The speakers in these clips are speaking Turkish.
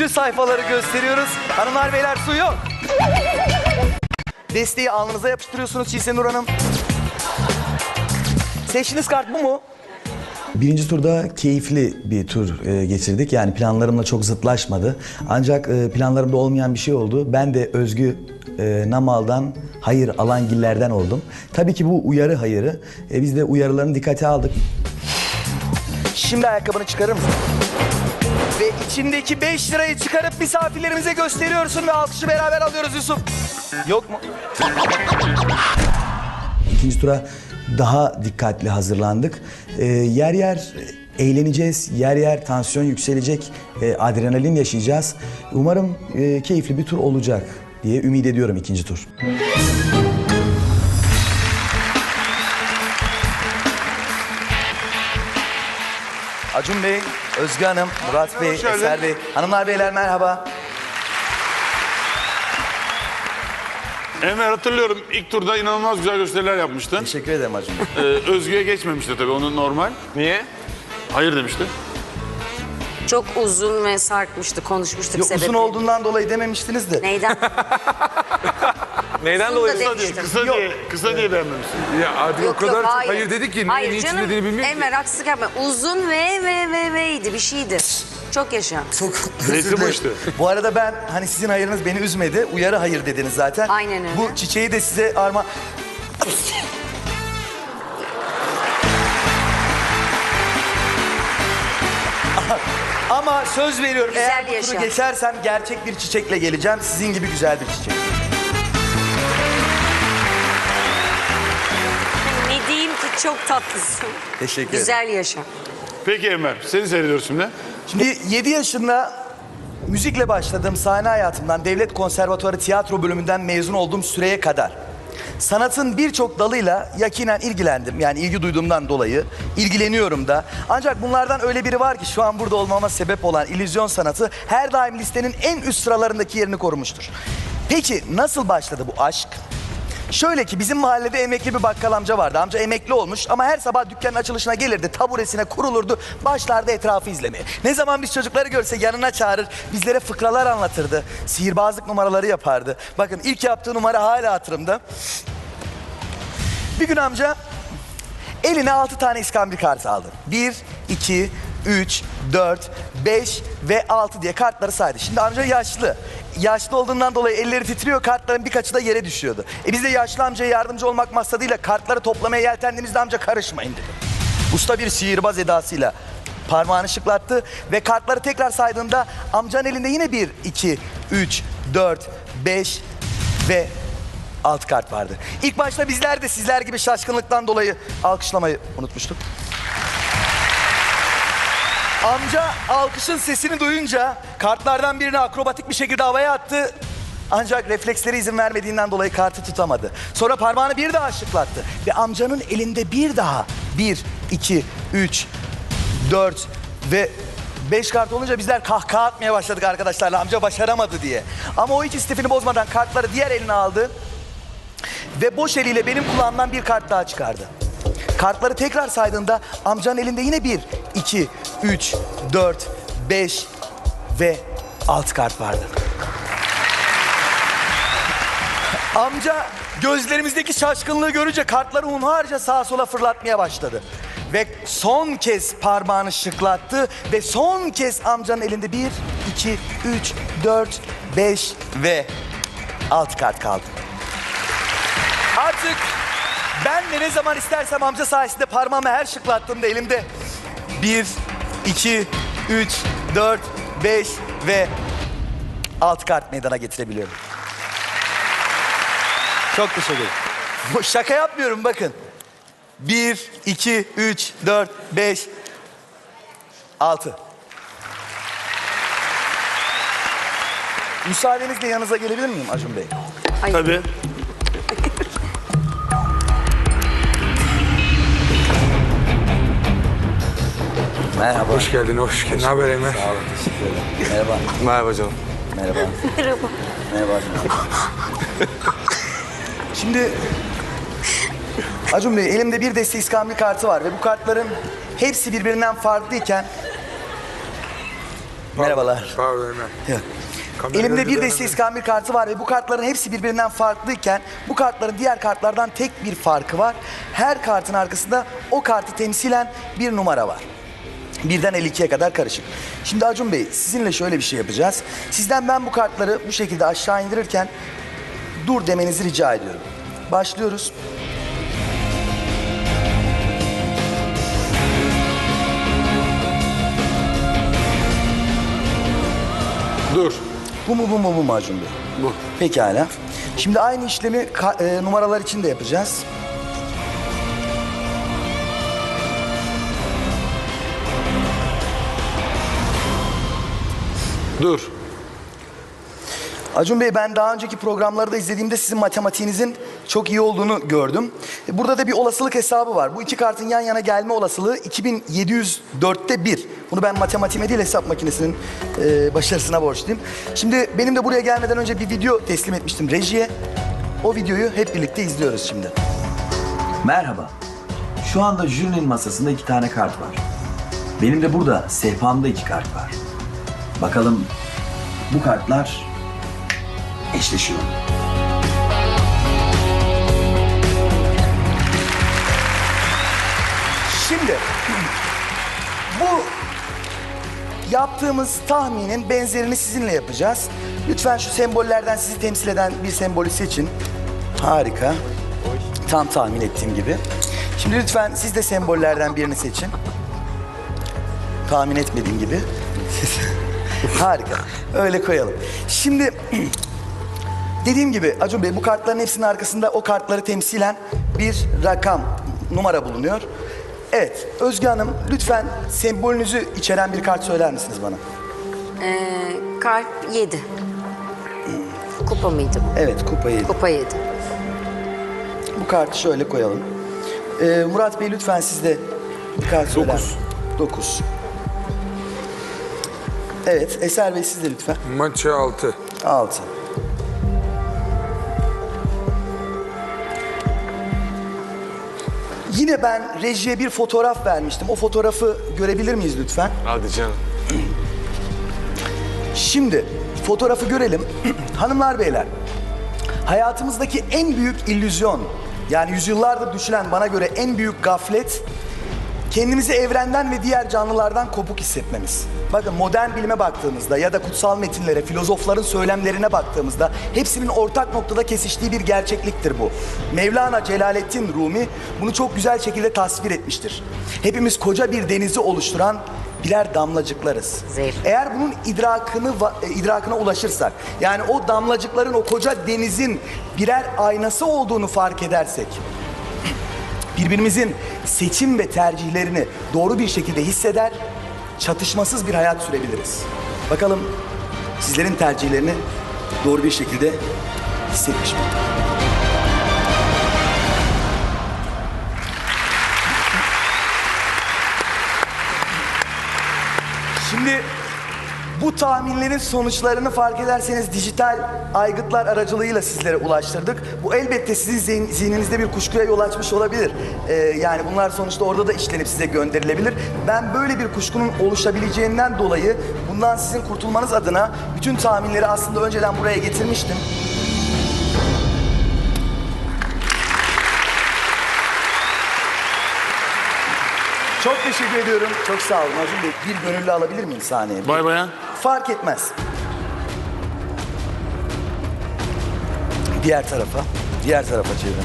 Bütün sayfaları gösteriyoruz. Hanımlar beyler su yok. Desteği alnınıza yapıştırıyorsunuz Çiğse Nur Hanım. Seçtiğiniz kart bu mu? Birinci turda keyifli bir tur e, geçirdik. Yani planlarımla çok zıtlaşmadı. Ancak e, planlarımda olmayan bir şey oldu. Ben de Özgü e, Namal'dan hayır alan gillerden oldum. Tabii ki bu uyarı hayırı. E, biz de uyarılarını dikkate aldık. Şimdi ayakkabını çıkarır mısın? Ve içindeki 5 lirayı çıkarıp misafirlerimize gösteriyorsun ve alkışı beraber alıyoruz Yusuf. Yok mu? İkinci tura daha dikkatli hazırlandık. E, yer yer eğleneceğiz, yer yer tansiyon yükselecek, e, adrenalin yaşayacağız. Umarım e, keyifli bir tur olacak diye ümit ediyorum ikinci tur. Acun Bey, Özgü Hanım, Murat Bey, geldin. Eser Bey. Hanımlar beyler merhaba. Enver hatırlıyorum ilk turda inanılmaz güzel gösteriler yapmıştın. Teşekkür ederim Acun Bey. Ee, Özgü'ye geçmemişti tabii onun normal. Niye? Hayır demişti. Çok uzun ve sarkmıştı, konuşmuştuk sebebi. uzun olduğundan dolayı dememiştiniz de. Neyden? Neyden dolayı? Kısa diye, kısa diye, kısa diye beğenmemişsin. Ya artık o kadar çok hayır ki Hayır ne için canım, dediğini bilmiyorum ki. Enver haksızlık yapma. Uzun ve ve ve ve'ydi bir şeydi. Çok yaşa. Çok Neyse bu işte. Bu arada ben hani sizin hayırınız beni üzmedi. Uyarı hayır dediniz zaten. Aynen öyle. Bu çiçeği de size arma... Ama söz veriyorum Güzel eğer bu turu yaşa. geçersem gerçek bir çiçekle geleceğim. Sizin gibi güzel bir çiçek. Çok tatlısın. Teşekkür ederim. Güzel yaşa. Peki Enver seni seyrediyoruz şimdi. Şimdi 7 yaşında müzikle başladığım sahne hayatımdan Devlet Konservatuarı tiyatro bölümünden mezun olduğum süreye kadar sanatın birçok dalıyla yakinen ilgilendim. Yani ilgi duyduğumdan dolayı ilgileniyorum da. Ancak bunlardan öyle biri var ki şu an burada olmama sebep olan illüzyon sanatı her daim listenin en üst sıralarındaki yerini korumuştur. Peki nasıl başladı bu aşk? Şöyle ki bizim mahallede emekli bir bakkal amca vardı. Amca emekli olmuş ama her sabah dükkanın açılışına gelirdi. Taburesine kurulurdu. Başlardı etrafı izlemeye. Ne zaman biz çocukları görse yanına çağırır. Bizlere fıkralar anlatırdı. Sihirbazlık numaraları yapardı. Bakın ilk yaptığı numara hala hatırımda. Bir gün amca eline altı tane iskambil kartı aldı. Bir, iki, üç, dört, beş ve altı diye kartları saydı. Şimdi amca yaşlı. Yaşlı olduğundan dolayı elleri titriyor, kartların birkaçı da yere düşüyordu. E biz de yaşlı amcaya yardımcı olmak maksadıyla kartları toplamaya yeltendiğimizde amca karışmayın dedi. Usta bir sihirbaz edasıyla parmağını şıklattı ve kartları tekrar saydığında amcanın elinde yine bir, iki, üç, dört, beş ve alt kart vardı. İlk başta bizler de sizler gibi şaşkınlıktan dolayı alkışlamayı unutmuştuk. Amca alkışın sesini duyunca kartlardan birini akrobatik bir şekilde havaya attı. Ancak refleksleri izin vermediğinden dolayı kartı tutamadı. Sonra parmağını bir daha şıklattı. Ve amcanın elinde bir daha bir, iki, üç, dört ve beş kart olunca bizler kahkaha atmaya başladık arkadaşlarla. Amca başaramadı diye. Ama o hiç istifini bozmadan kartları diğer eline aldı. Ve boş eliyle benim kulağımdan bir kart daha çıkardı. Kartları tekrar saydığında amcanın elinde yine bir, iki, üç, dört, beş ve alt kart vardı. Amca gözlerimizdeki şaşkınlığı görünce kartları hunharca sağa sola fırlatmaya başladı. Ve son kez parmağını şıklattı ve son kez amcanın elinde bir, iki, üç, dört, beş ve alt kart kaldı. Artık ben de ne zaman istersem amca sayesinde parmağımı her şıklattığımda elimde bir, iki, üç, dört, beş ve alt kart meydana getirebiliyorum. Çok teşekkür ederim. Şaka yapmıyorum bakın. Bir, iki, üç, dört, beş, altı. Müsaadenizle yanınıza gelebilir miyim Acun Bey? Ay, Tabii. Merhaba. Hoş geldin, hoş geldin. Ne haber Emre? Sağ olun, teşekkür ederim. Merhaba. Merhaba canım. Merhaba. Merhaba. Merhaba Acun. Şimdi Acun Bey elimde bir deste iskambil kartı var ve bu kartların hepsi birbirinden farklıyken Merhabalar. Pardon hemen. Yok. Kamerayı Elimde bir deste iskambil kartı var ve bu kartların hepsi birbirinden farklıyken bu kartların diğer kartlardan tek bir farkı var. Her kartın arkasında o kartı temsilen bir numara var. Birden 52'ye kadar karışık. Şimdi Acun Bey sizinle şöyle bir şey yapacağız. Sizden ben bu kartları bu şekilde aşağı indirirken dur demenizi rica ediyorum. Başlıyoruz. Dur. Bu mu bu mu bu mu Acun Bey? Bu. Pekala. Şimdi aynı işlemi ka- e, numaralar için de yapacağız. Dur. Acun Bey ben daha önceki programları da izlediğimde sizin matematiğinizin çok iyi olduğunu gördüm. E, Burada da bir olasılık hesabı var. Bu iki kartın yan yana gelme olasılığı 2704'te 1. Bunu ben matematiğime değil hesap makinesinin e, başarısına borçluyum. Şimdi benim de buraya gelmeden önce bir video teslim etmiştim rejiye. O videoyu hep birlikte izliyoruz şimdi. Merhaba. Şu anda jürinin masasında iki tane kart var. Benim de burada sehpamda iki kart var. Bakalım bu kartlar eşleşiyor mu? Şimdi bu yaptığımız tahminin benzerini sizinle yapacağız. Lütfen şu sembollerden sizi temsil eden bir sembolü seçin. Harika. Tam tahmin ettiğim gibi. Şimdi lütfen siz de sembollerden birini seçin. Tahmin etmediğim gibi. Harika. Öyle koyalım. Şimdi Dediğim gibi Acun Bey bu kartların hepsinin arkasında o kartları temsilen bir rakam, numara bulunuyor. Evet, Özge Hanım lütfen sembolünüzü içeren bir kart söyler misiniz bana? Ee, kalp 7. Kupa mıydı bu? Evet, kupayı. Kupa 7. Bu kartı şöyle koyalım. Ee, Murat Bey lütfen siz de bir kart söyler. Dokuz. Dokuz. Evet, Eser Bey siz de lütfen. Maça 6. Altı. Yine ben rejiye bir fotoğraf vermiştim. O fotoğrafı görebilir miyiz lütfen? Hadi canım. Şimdi fotoğrafı görelim. Hanımlar beyler, hayatımızdaki en büyük illüzyon, yani yüzyıllardır düşülen bana göre en büyük gaflet, kendimizi evrenden ve diğer canlılardan kopuk hissetmemiz. Bakın modern bilime baktığımızda ya da kutsal metinlere, filozofların söylemlerine baktığımızda hepsinin ortak noktada kesiştiği bir gerçekliktir bu. Mevlana Celaleddin Rumi bunu çok güzel şekilde tasvir etmiştir. Hepimiz koca bir denizi oluşturan birer damlacıklarız. Zehir. Eğer bunun idrakını e, idrakına ulaşırsak, yani o damlacıkların o koca denizin birer aynası olduğunu fark edersek, birbirimizin seçim ve tercihlerini doğru bir şekilde hisseder, çatışmasız bir hayat sürebiliriz. Bakalım sizlerin tercihlerini doğru bir şekilde hissetmiş mi? Şimdi bu tahminlerin sonuçlarını fark ederseniz dijital aygıtlar aracılığıyla sizlere ulaştırdık. Bu elbette sizin zihninizde bir kuşkuya yol açmış olabilir. Ee, yani bunlar sonuçta orada da işlenip size gönderilebilir. Ben böyle bir kuşkunun oluşabileceğinden dolayı bundan sizin kurtulmanız adına bütün tahminleri aslında önceden buraya getirmiştim. Çok teşekkür ediyorum. Çok sağ olun Acun. Bir gönüllü alabilir miyim sahneye? Bay bayan. Fark etmez. Diğer tarafa. Diğer tarafa çevirin.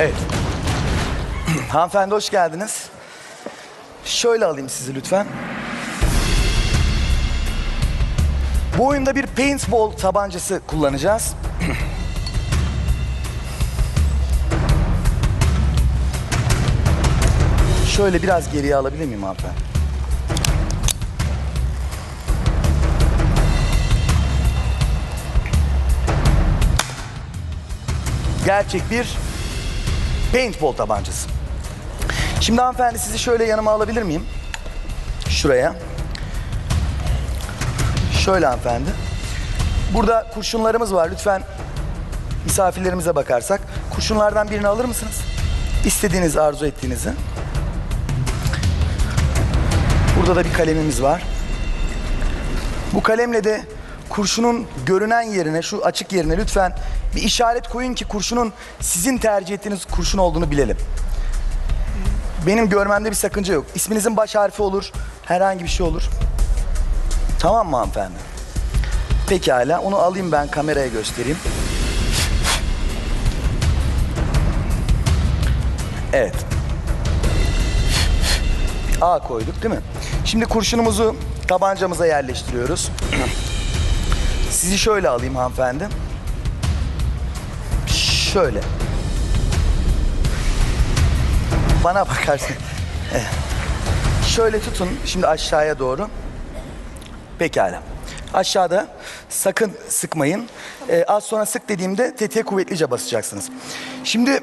Evet. Hanımefendi hoş geldiniz. Şöyle alayım sizi lütfen. Bu oyunda bir paintball tabancası kullanacağız. Şöyle biraz geriye alabilir miyim hanımefendi? Gerçek bir paintball tabancası. Şimdi hanımefendi sizi şöyle yanıma alabilir miyim? Şuraya. Şöyle hanımefendi. Burada kurşunlarımız var. Lütfen misafirlerimize bakarsak. Kurşunlardan birini alır mısınız? İstediğiniz, arzu ettiğinizi. Burada da bir kalemimiz var. Bu kalemle de kurşunun görünen yerine, şu açık yerine lütfen bir işaret koyun ki kurşunun sizin tercih ettiğiniz kurşun olduğunu bilelim. Benim görmemde bir sakınca yok. İsminizin baş harfi olur, herhangi bir şey olur. Tamam mı hanımefendi? Pekala, onu alayım ben kameraya göstereyim. Evet. A koyduk değil mi? Şimdi kurşunumuzu tabancamıza yerleştiriyoruz. Sizi şöyle alayım hanımefendi. Şöyle. Bana bakarsın. Şöyle tutun şimdi aşağıya doğru. Pekala. Aşağıda sakın sıkmayın. Ee, az sonra sık dediğimde tetiğe kuvvetlice basacaksınız. Şimdi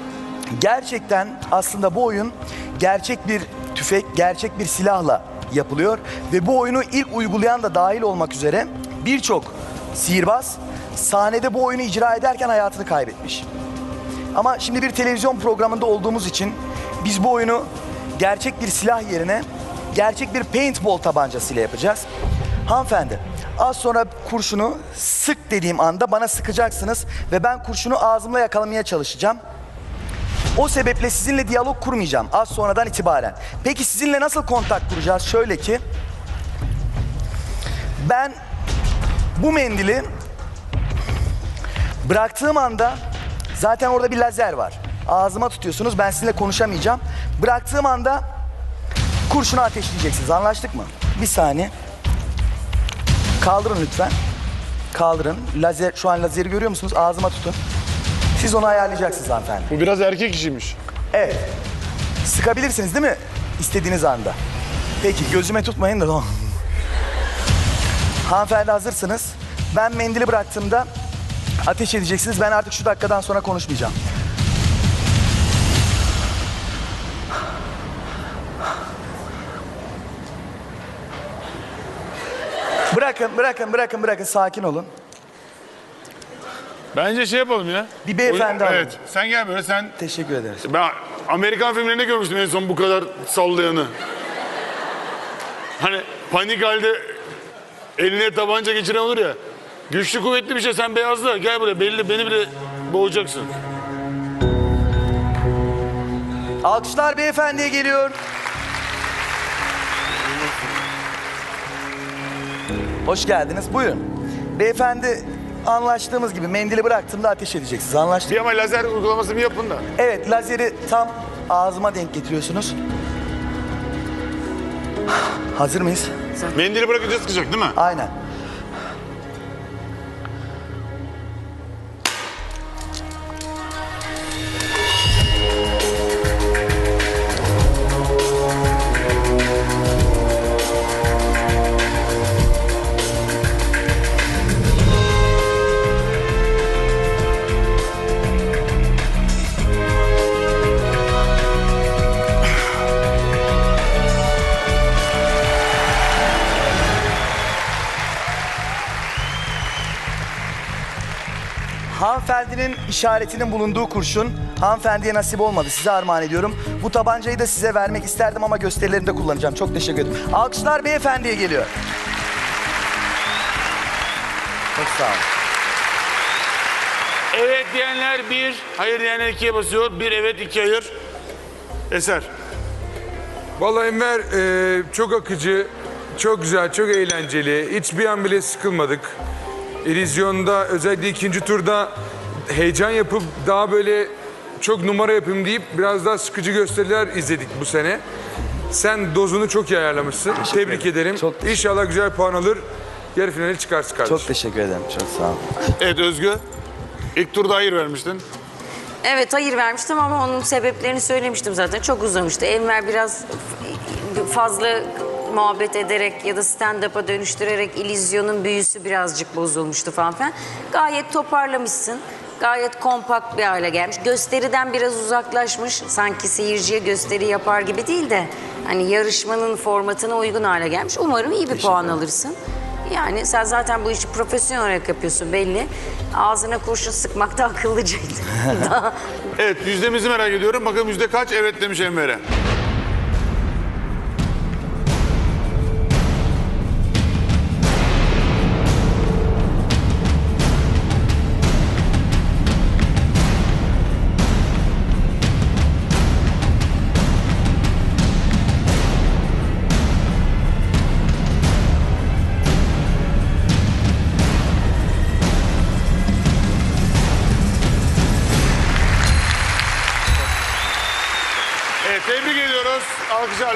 gerçekten aslında bu oyun gerçek bir tüfek, gerçek bir silahla yapılıyor. Ve bu oyunu ilk uygulayan da dahil olmak üzere birçok sihirbaz sahnede bu oyunu icra ederken hayatını kaybetmiş. Ama şimdi bir televizyon programında olduğumuz için biz bu oyunu gerçek bir silah yerine gerçek bir paintball tabancasıyla yapacağız. Hanımefendi az sonra kurşunu sık dediğim anda bana sıkacaksınız ve ben kurşunu ağzımla yakalamaya çalışacağım. O sebeple sizinle diyalog kurmayacağım az sonradan itibaren. Peki sizinle nasıl kontak kuracağız? Şöyle ki ben bu mendili bıraktığım anda zaten orada bir lazer var. Ağzıma tutuyorsunuz ben sizinle konuşamayacağım. Bıraktığım anda kurşunu ateşleyeceksiniz anlaştık mı? Bir saniye. Kaldırın lütfen. Kaldırın. Lazer, şu an lazeri görüyor musunuz? Ağzıma tutun. Siz onu ayarlayacaksınız hanımefendi. Bu biraz erkek işiymiş. Evet. Sıkabilirsiniz değil mi? İstediğiniz anda. Peki gözüme tutmayın da. Hanımefendi hazırsınız. Ben mendili bıraktığımda ateş edeceksiniz. Ben artık şu dakikadan sonra konuşmayacağım. Bırakın, bırakın, bırakın, bırakın. Sakin olun. Bence şey yapalım ya. Bir beyefendi alalım. Evet. Sen gel böyle sen. Teşekkür ederiz. Ben Amerikan filmlerinde görmüştüm en son bu kadar sallayanı. Hani panik halde eline tabanca geçiren olur ya. Güçlü kuvvetli bir şey sen beyazla gel buraya belli beni bile boğacaksın. Alkışlar beyefendiye geliyor. Hoş geldiniz. Buyurun. Beyefendi anlaştığımız gibi mendili bıraktığımda ateş edeceksiniz. Anlaştık. Bir ama lazer uygulaması bir yapın da. Evet, lazeri tam ağzıma denk getiriyorsunuz. Hazır mıyız? Mendili bırakınca sıkacak değil mi? Aynen. Hanımefendinin işaretinin bulunduğu kurşun hanımefendiye nasip olmadı. Size armağan ediyorum. Bu tabancayı da size vermek isterdim ama gösterilerimde kullanacağım. Çok teşekkür ederim. Alkışlar beyefendiye geliyor. Çok sağ olun. Evet diyenler bir, hayır diyenler ikiye basıyor. Bir evet, iki hayır. Eser. Vallahi Enver e, çok akıcı, çok güzel, çok eğlenceli. Hiçbir an bile sıkılmadık. İllüzyonda özellikle ikinci turda heyecan yapıp daha böyle çok numara yapayım deyip biraz daha sıkıcı gösteriler izledik bu sene. Sen dozunu çok iyi ayarlamışsın. Tebrik ederim. ederim. Çok teşekkür İnşallah güzel puan alır. Yarı finali çıkarsın kardeşim. Çok teşekkür ederim. Çok sağ olun. Evet Özgü. İlk turda hayır vermiştin. Evet hayır vermiştim ama onun sebeplerini söylemiştim zaten. Çok uzamıştı. Enver biraz fazla muhabbet ederek ya da stand-up'a dönüştürerek illüzyonun büyüsü birazcık bozulmuştu falan filan. Gayet toparlamışsın. Gayet kompakt bir hale gelmiş. Gösteriden biraz uzaklaşmış. Sanki seyirciye gösteri yapar gibi değil de hani yarışmanın formatına uygun hale gelmiş. Umarım iyi bir puan alırsın. Yani sen zaten bu işi profesyonel olarak yapıyorsun belli. Ağzına kurşun sıkmak da akıllıcaydı. Daha Evet yüzdemizi merak ediyorum. Bakalım yüzde kaç evet demiş Enver'e.